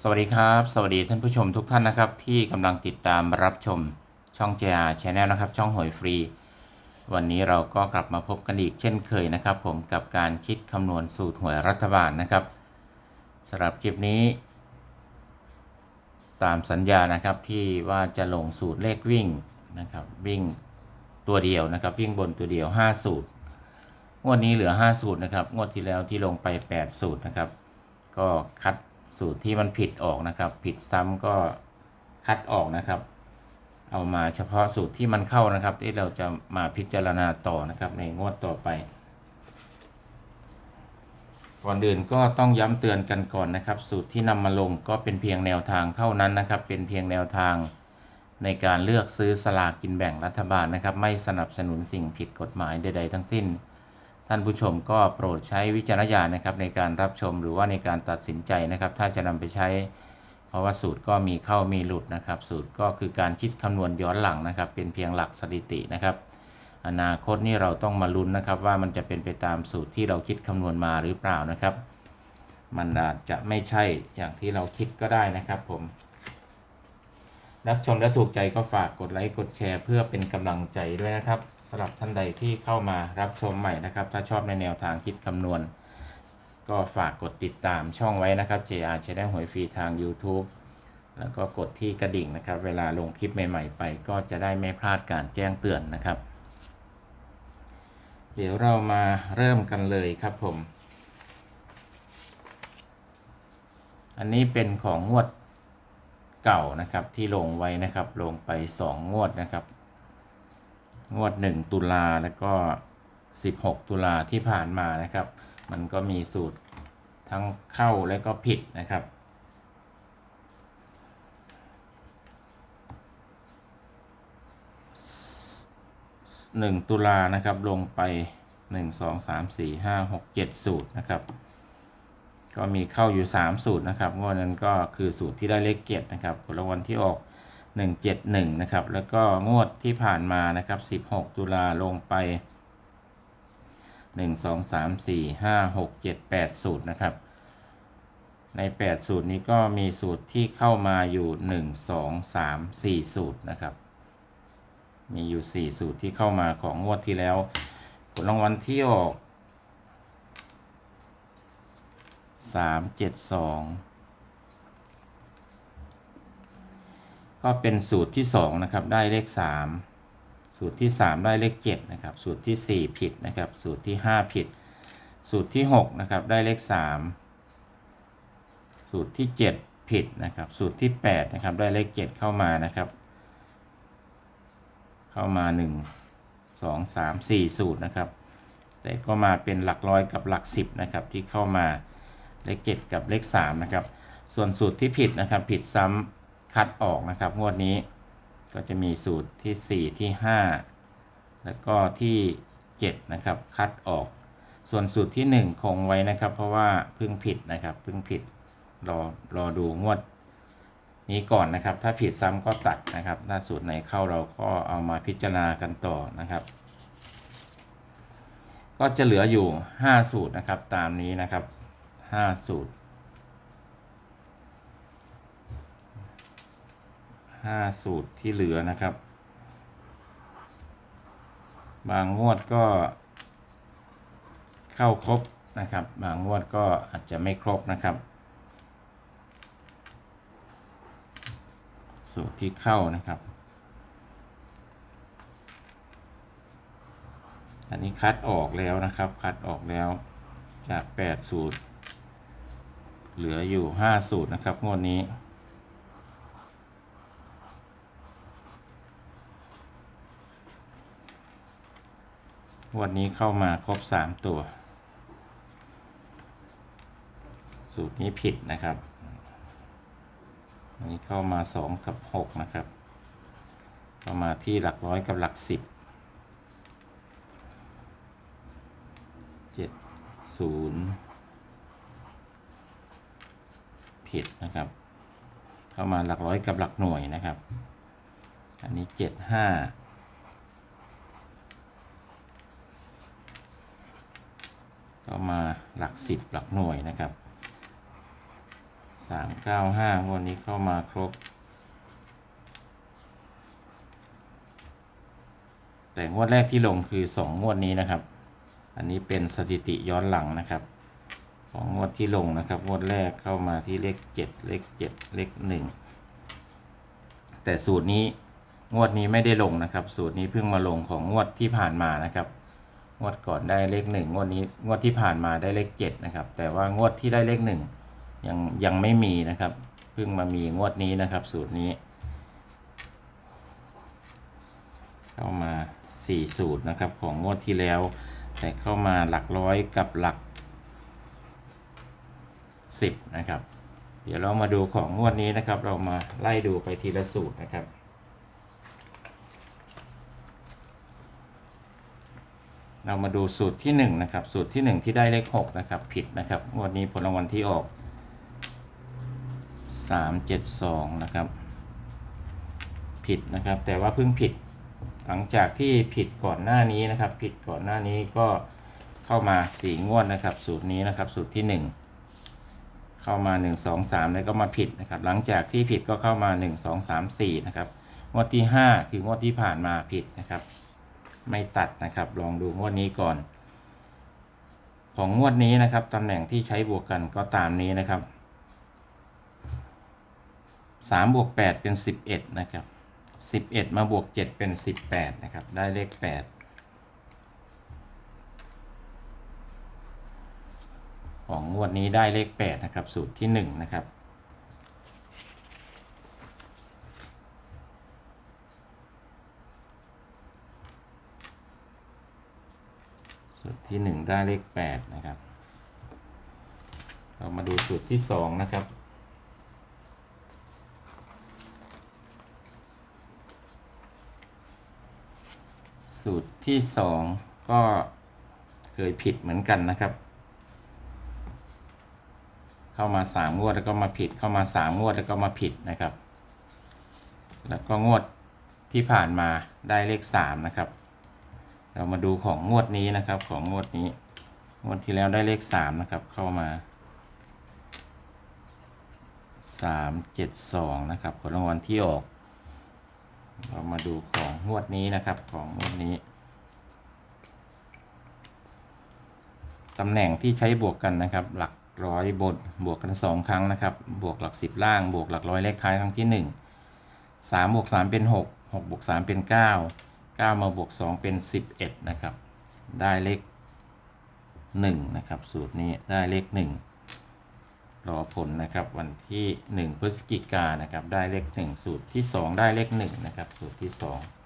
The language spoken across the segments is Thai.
สวัสดีครับ สวัสดีท่านผู้ชมทุกท่านนะครับ ที่กำลังติดตามรับชมช่อง JR Channel นะครับ ช่องหวยฟรี วันนี้เราก็กลับมาพบกันอีกเช่นเคยนะครับ ผมกับการคิดคำนวณสูตรหวยรัฐบาลนะครับสำหรับคลิปนี้ ตามสัญญานะครับที่ว่าจะลงสูตรเลขวิ่งนะครับวิ่งตัวเดียวนะครับ วิ่งบนตัวเดียว 5 สูตรงวดนี้เหลือ 5 สูตรนะครับงวดที่แล้วที่ลงไป 8 สูตรนะครับ ก็คัด สูตรที่มันผิดออกนะครับ ผิดซ้ำก็คัดออกนะครับ เอามาเฉพาะสูตรที่มันเข้านะครับ ที่เราจะมาพิจารณาต่อนะครับ ในงวดต่อไป ก่อนอื่นก็ต้องย้ำเตือนกันก่อนนะครับ สูตรที่นำมาลงก็เป็นเพียงแนวทางเท่านั้นนะครับ เป็นเพียงแนวทางในการเลือกซื้อสลากกินแบ่งรัฐบาลนะครับ ไม่สนับสนุนสิ่งผิดกฎหมายใด ๆ ทั้งสิ้น ท่านผู้ชมก็โปรดใช้วิจารณญาณนะครับในการรับชมหรือว่าในการตัดสินใจนะครับ ถ้าจะนำไปใช้ เพราะว่าสูตรก็มีเข้ามีหลุดนะครับ สูตรก็คือการคิดคำนวณย้อนหลังนะครับ เป็นเพียงหลักสถิตินะครับ อนาคตนี่เราต้องมาลุ้นนะครับ ว่ามันจะเป็นไปตามสูตรที่เราคิดคำนวณมาหรือเปล่านะครับ มันอาจจะไม่ใช่อย่างที่เราคิดก็ได้นะครับผม รับชมและถูกใจก็ฝากกดไลค์กดแชร์ เพื่อเป็นกำลังใจด้วยนะครับสำหรับท่านใดที่เข้ามารับชมใหม่นะครับ ถ้าชอบในแนวทางคิดคำนวณ ก็ฝากกดติดตามช่องไว้นะครับ JR จะได้หวยฟรีทาง YouTube แล้วก็กดที่กระดิ่งนะครับ เวลาลงคลิปใหม่ๆ ไปก็จะได้ไม่พลาดการแจ้งเตือนนะครับ เดี๋ยวเรามาเริ่มกันเลยครับผม อันนี้เป็นของงวด เก่านะครับที่ลงไว้นะครับลงไป 2 งวดนะครับ งวด 1 ตุลาแล้วก็ 16 ตุลาที่ผ่านมานะครับ มันก็มีสูตรทั้งเข้าและก็ผิดนะครับ 1 ตุลานะครับลงไป 1 2 3 4 5 6 7 สูตรนะครับ ก็มีเข้าอยู่ 3 สูตรนะครับงวดนั้นก็คือสูตรที่ได้เลขเกียรตินะครับผลรางวัลที่ออก 171 นะครับ แล้วก็งวดที่ผ่านมานะครับ 16 ตุลาลงไป 1 2 3 4 5 6 7 8 สูตรนะครับ ใน 8 สูตรนี้ก็มีสูตรที่เข้ามาอยู่ 1 2 3 4 สูตรนะครับ มีอยู่ 4 สูตรที่เข้ามาของงวดที่แล้ว ผลรางวัลที่ออก สามเจ็ดสองก็เป็นสูตรที่สองนะครับได้เลขสามสูตรที่สามได้เลขเจ็ดนะครับสูตรที่สี่ผิดนะครับสูตรที่ห้าผิด สูตรที่หกนะครับได้เลขสามสูตรที่เจ็ดผิดนะครับสูตรที่แปดนะครับได้เลขเจ็ดเข้ามานะครับเข้ามาหนึ่งสองสามสี่สูตรนะครับแต่ก็มาเป็นหลักร้อยกับหลักสิบนะครับที่เข้ามา เลขเจ็ดกับเลขสามนะครับ ส่วนสูตรที่ผิดนะครับ ผิดซ้ำคัดออกนะครับ งวดนี้ก็จะมีสูตรที่ 4 ที่ 5 แล้วก็ที่ 7 นะครับ คัดออก ส่วนสูตรที่ 1 คงไว้นะครับ เพราะว่าเพิ่งผิดนะครับเพิ่งผิดรอรอดูงวดนี้ก่อนนะครับ ถ้าผิดซ้ำก็ตัดนะครับ ถ้าสูตรไหนเข้าเราก็เอามาพิจารณากันต่อนะครับ ก็จะเหลืออยู่ 5 สูตรนะครับตามนี้นะครับ ห้าสูตรห้าสูตรที่เหลือนะครับ บางงวดก็เข้าครบนะครับ บางงวดก็อาจจะไม่ครบนะครับ สูตรที่เข้านะครับ อันนี้คัดออกแล้วนะครับ คัดออกแล้วจาก 8 สูตร เหลืออยู่ 5 สูตรนะครับ งวดนี้งวดนี้เข้ามาครบ 3 ตัว สูตรนี้ผิดนะครับอันนี้เข้ามา 2 กับ 6 นะครับเข้ามาที่หลักร้อยกับหลัก 10 7 0 ผิดนะครับ เข้ามาหลักร้อยกับหลักหน่วยนะครับ อันนี้เจ็ดห้าเข้ามาหลักสิบหลักหน่วยนะครับสามเก้าห้าวดนี้เข้ามาครบ แต่งวดแรกที่ลงคือสองงวดนี้นะครับ อันนี้เป็นสถิติย้อนหลังนะครับ ของงวดที่ลงนะครับงวดแรกเข้ามาที่เลขเจ็ดเลขเจ็ดเลขหนึ่งแต่สูตรนี้งวดนี้ไม่ได้ลงนะครับ สูตรนี้เพิ่งมาลงของงวดที่ผ่านมานะครับงวดก่อนได้เลขหนึ่งงวดนี้งวดที่ผ่านมาได้เลขเจ็ดนะครับ แต่ว่างวดที่ได้เลขหนึ่งยังยังไม่มีนะครับเพิ่งมามีงวดนี้นะครับ สูตรนี้ เข้ามาสี่สูตรนะครับของงวดที่แล้ว แต่เข้ามาหลักร้อยกับหลัก สิบนะครับ เดี๋ยวเรามาดูของงวดนี้นะครับ เรามาไล่ดูไปทีละสูตรนะครับ เรามาดูสูตรที่1นะครับ สูตรที่ 1 ที่ได้เลข6นะครับ ผิดนะครับ งวดนี้ผลรางวัลที่ออก 372 นะครับ ผิดนะครับ แต่ว่าเพิ่งผิดหลังจากที่ผิดก่อนหน้านี้นะครับ ผิดก่อนหน้านี้ก็เข้ามาสี่งวดนะครับ สูตรนี้นะครับ สูตรที่ 1 เข้ามา 1 2 3 แล้วก็มาผิดนะครับ หลังจากที่ผิดก็เข้ามา 1 2 3 4 นะครับ งวดที่ 5 คืองวดที่ผ่านมาผิดนะครับ ไม่ตัดนะครับ ลองดูงวดนี้ก่อน ของงวดนี้นะครับตำแหน่งที่ใช้บวกกันก็ตามนี้นะครับ3บวก8เป็น 11 นะครับ 11 มาบวก 7 เป็น 18 นะครับ ได้เลข 8 ของงวดนี้ได้เลข 8 นะครับ สูตรที่ 1 นะครับ สูตรที่ 1 ได้เลข 8 นะครับ เรามาดูสูตรที่ 2 นะครับสูตรที่ 2 ก็เคยผิดเหมือนกันนะครับ เข้ามา3งวดแล้วก็มาผิดเข้ามา3งวดแล้วก็มาผิดนะครับ แล้วก็งวดที่ผ่านมาได้เลข3นะครับ เรามาดูของงวดนี้นะครับของงวดนี้งวดที่แล้วได้เลขสามนะครับเข้ามาสามเจ็ดสองนะครับผลรางวัลที่ออก เรามาดูของงวดนี้นะครับของงวดนี้ตำแหน่งที่ใช้บวกกันนะครับ หลัก ร้อยบนบวกกันสองครั้งนะครับ บวกหลักสิบล่าง บวกหลักร้อยเลขท้ายครั้งที่หนึ่งสามบวกสามเป็นหกหกบวกสามเป็นเก้า9มาบวก2เป็น11นะครับ ได้เลข1นะครับ สูตรนี้ได้เลข1รอผลนะครับวันที่ 1 พฤศจิกายนนะครับ ได้เลข 1 สูตรที่ 2 ได้เลข1นะครับ สูตรที่ 2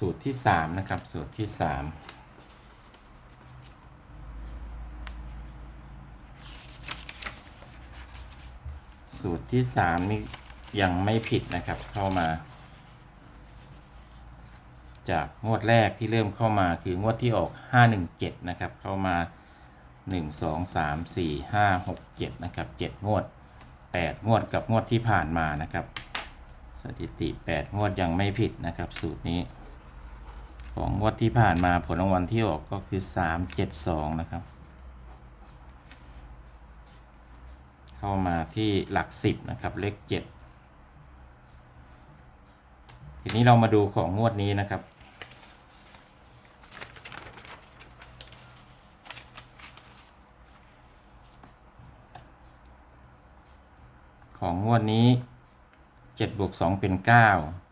สูตรที่ 3 นะครับ สูตรที่ 3สูตรที่สามนี่ยังไม่ผิดนะครับเข้ามา จากงวดแรกที่เริ่มเข้ามาคืองวดที่ออก 517 นะครับ เข้ามา 1 2 3 4 5 6 7 นะครับ 7 งวด 8 งวดกับงวดที่ผ่านมานะครับ สถิติ 8 งวดยังไม่ผิดนะครับ สูตรนี้ ของงวดที่ผ่านมาผลรางวัลที่ออกก็คือ372นะครับ เข้ามาที่หลักสิบนะครับเลขเจ็ดทีนี้เรามาดูของงวดนี้นะครับของงวดนี้7บวก2เป็น 9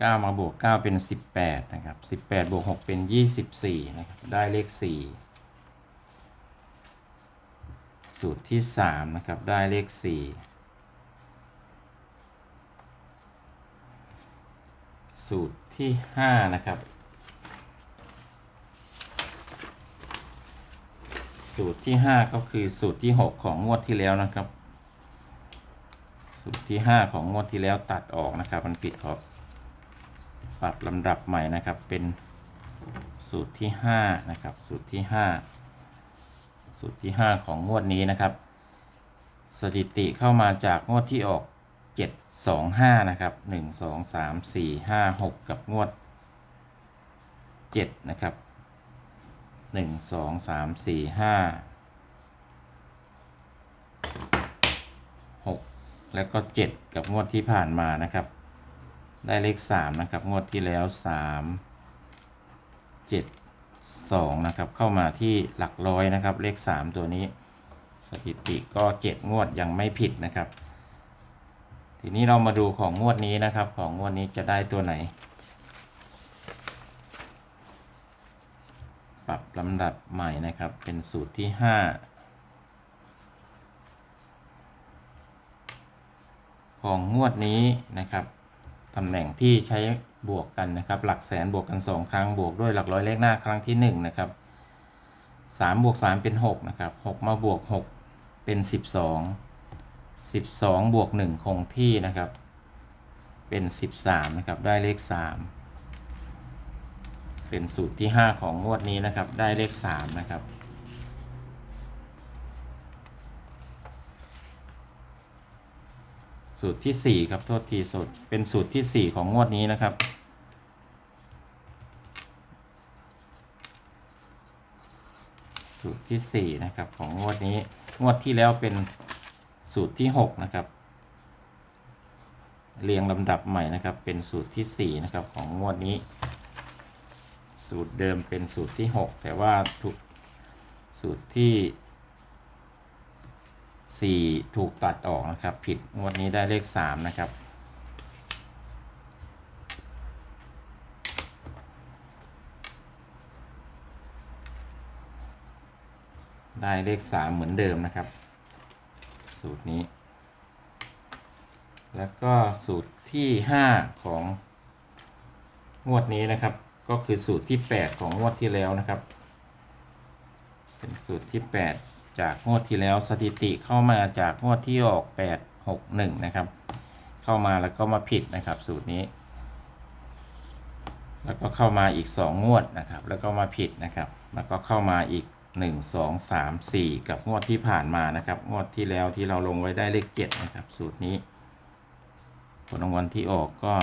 9 มาบวก 9 เป็น 18 นะครับ 18 บวก 6 เป็น 24 นะครับ ได้เลข 4 สูตรที่ 3 นะครับ ได้เลข 4 สูตรที่ 5 นะครับ สูตรที่ 5 ก็คือสูตรที่ 6 ของงวดที่แล้วนะครับ สูตรที่ 5 ของงวดที่แล้วตัดออกนะครับ มันผิดขอบ ปรับลำดับใหม่นะครับเป็นสูตรที่5นะครับสูตรที่ 5 สูตรที่ 5 ของงวดนี้นะครับ สถิติเข้ามาจากงวดที่ออก 7 2 5 นะครับ1 2 3 4 5 6 กับงวดเจ็ดนะครับหนึ่งสองสามสี่ห้าหกแล้วก็เจ็ดกับงวดที่ผ่านมานะครับ ได้เลขสามนะครับ งวดที่แล้วสามเจ็ดสองนะครับ เข้ามาที่หลักร้อยนะครับ เลขสามตัวนี้ สถิติก็เจ็ดงวดยังไม่ผิดนะครับ ทีนี้เรามาดูของงวดนี้นะครับ ของงวดนี้จะได้ตัวไหน ปรับลำดับใหม่นะครับ เป็นสูตรที่ 5ของงวดนี้นะครับ ตำแหน่งที่ใช้บวกกันนะครับ หลักแสนบวกกัน 2 ครั้งบวกด้วยหลักร้อยเลขหน้าครั้งที่ 1 นะครับ3บวก3เป็น 6 นะครับ 6 มาบวก 6 เป็น 12 12 บวก 1 คงที่นะครับ เป็น 13 นะครับ ได้เลข 3 เป็นสูตรที่ 5 ของงวดนี้นะครับ ได้เลข 3 นะครับ สูตรที่ 4 ครับโทษทีสูตรเป็นสูตรที่ 4 ของงวดนี้นะครับ สูตรที่ 4 นะครับของงวดนี้งวดที่แล้วเป็นสูตรที่ 6 นะครับ เรียงลำดับใหม่นะครับ เป็นสูตรที่ 4 นะครับของงวดนี้ สูตรเดิมเป็นสูตรที่ 6 แต่ว่าถูกสูตรที่ 4 ถูกตัดออกนะครับ ผิดงวดนี้ได้เลข 3 นะครับ ได้เลข 3 เหมือนเดิมนะครับ สูตรนี้ แล้วก็สูตรที่ 5 ของงวดนี้นะครับ ก็คือสูตรที่ 8 ของงวดที่แล้วนะครับ เป็นสูตรที่ 8 จากงวดที่แล้วสถิติเข้ามาจากงวดที่ออก8 6 1นะครับ เข้ามาแล้วก็มาผิดนะครับ สูตรนี้ แล้วก็เข้ามาอีก 2 งวดนะครับ แล้วก็มาผิดนะครับ แล้วก็เข้ามาอีก 1 2 3 4 กับงวดที่ผ่านมานะครับ งวดที่แล้วที่เราลงไว้ได้เลข7นะครับ สูตรนี้ผลรางวัลที่ออกก็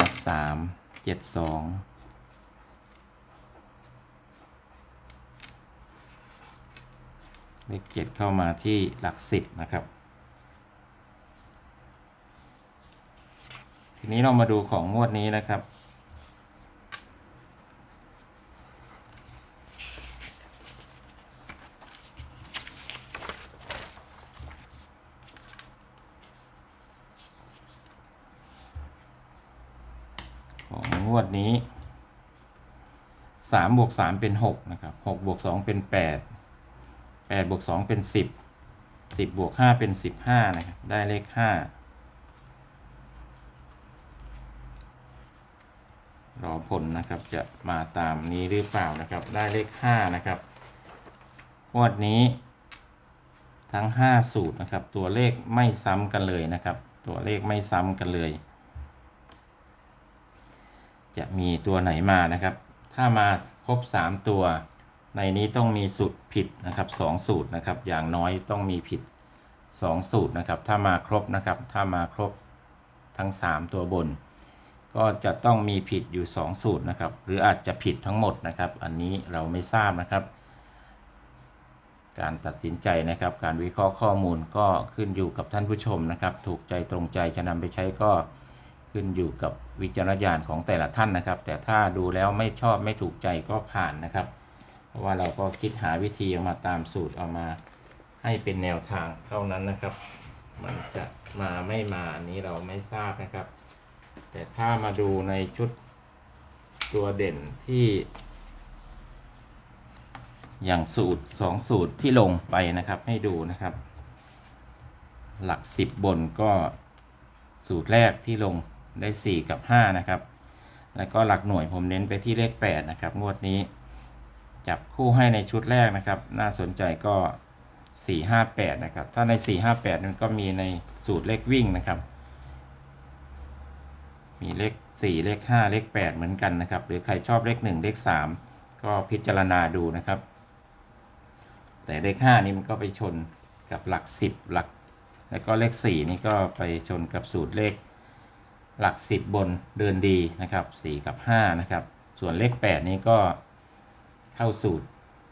3 7 2 เลขเจ็ดเข้ามาที่หลักสิบนะครับ ทีนี้เรามาดูของงวดนี้นะครับของงวดนี้สามบวกสามเป็นหกนะครับหกบวกสองเป็นแปดแปดบวกสองเป็นสิบสิบบวกห้าเป็นสิบห้านะครับ ได้เลขห้ารอผลนะครับจะมาตามนี้หรือเปล่านะครับ ได้เลขห้านะครับวดนี้ ทั้งห้าสูตรนะครับ ตัวเลขไม่ซ้ำกันเลยนะครับ ตัวเลขไม่ซ้ำกันเลย จะมีตัวไหนมานะครับ ถ้ามาครบสามตัว ในนี้ต้องมีสูตรผิดนะครับสองสูตรนะครับ อย่างน้อยต้องมีผิดสองสูตรนะครับ ถ้ามาครบนะครับ ถ้ามาครบทั้ง 3 ตัวบน ก็จะต้องมีผิดอยู่ 2 สูตรนะครับ หรืออาจจะผิดทั้งหมดนะครับ อันนี้เราไม่ทราบนะครับ การตัดสินใจนะครับ การวิเคราะห์ข้อมูลก็ขึ้นอยู่กับท่านผู้ชมนะครับ ถูกใจตรงใจจะนำไปใช้ก็ขึ้นอยู่กับวิจารณญาณของแต่ละท่านนะครับ แต่ถ้าดูแล้วไม่ชอบไม่ถูกใจก็ผ่านนะครับ เพราะว่าเราก็คิดหาวิธีเอามาตามสูตรเอามาให้เป็นแนวทางเท่านั้นนะครับ มันจะมาไม่มาอันนี้เราไม่ทราบนะครับ แต่ถ้ามาดูในชุดตัวเด่นที่ อย่างสูตรสองสูตรที่ลงไปนะครับให้ดูนะครับ หลักสิบบนก็สูตรแรกที่ลงได้ 4 กับ 5 นะครับ แล้วก็หลักหน่วยผมเน้นไปที่เลข 8 นะครับ งวดนี้ จับคู่ให้ในชุดแรกนะครับ น่าสนใจก็ 4 5 8 นะครับ ถ้าใน 4 5 8 มันก็มีในสูตรเลขวิ่งนะครับ มีเลข 4 เลข 5 เลข 8 เหมือนกันนะครับ หรือใครชอบเลข 1 เลข 3 ก็พิจารณาดูนะครับ แต่เลข 5 นี่มันก็ไปชนกับหลัก 10 หลัก แล้วก็เลข 4 นี่ก็ไปชนกับสูตรเลขหลัก 10 บนเดินดีนะครับ 4 กับ 5 นะครับ ส่วนเลข 8 นี้ก็ เข้าสูตร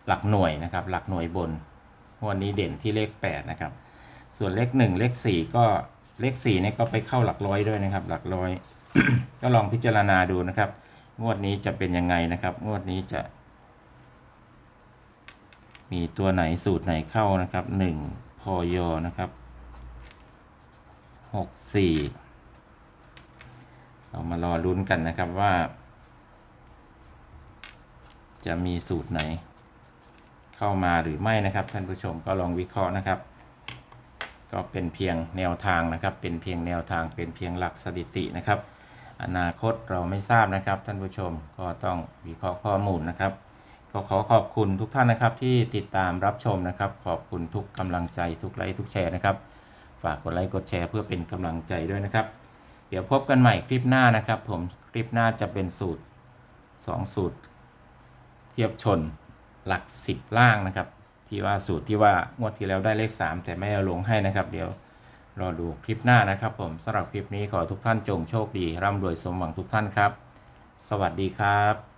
หลักหน่วยนะครับ หลักหน่วยบน วันนี้เด่นที่เลข 8 นะครับ ส่วนเลข 1 เลข 4 ก็เลข4เนี่ยก็ไปเข้าหลักร้อยด้วยนะครับ หลักร้อย ก็ลองพิจารณาดูนะครับ งวดนี้จะเป็นยังไงนะครับ งวดนี้จะ มีตัวไหนสูตรไหนเข้านะครับ 1 พอยอนะครับ 64 เรามารอลุ้นกันนะครับว่า จะมีสูตรไหน เข้ามาหรือไม่นะครับ ท่านผู้ชมก็ลองวิเคราะห์นะครับ ก็เป็นเพียงแนวทางนะครับ เป็นเพียงแนวทางเป็นเพียงหลักสถิตินะครับ อนาคตเราไม่ทราบนะครับ ท่านผู้ชมก็ต้องวิเคราะห์ข้อมูลนะครับก็ขอขอบคุณทุกท่านนะครับที่ติดตามรับชมนะครับ ขอบคุณทุกกำลังใจทุกไลค์ทุกแชร์นะครับ ฝากกดไลค์กดแชร์เพื่อเป็นกำลังใจด้วยนะครับ เดี๋ยวพบกันใหม่คลิปหน้านะครับ ผมคลิปหน้าจะเป็นสูตร 2 สูตร ทียบชนหลัก 10 ล่างนะครับ ที่ว่าสูตรที่ว่างวดที่แล้วได้เลข 3 แต่ไม่เอาลงให้นะครับ เดี๋ยวรอดูคลิปหน้านะครับ ผมสำหรับคลิปนี้ขอทุกท่านจงโชคดีร่ำรวยสมหวังทุกท่านครับ สวัสดีครับ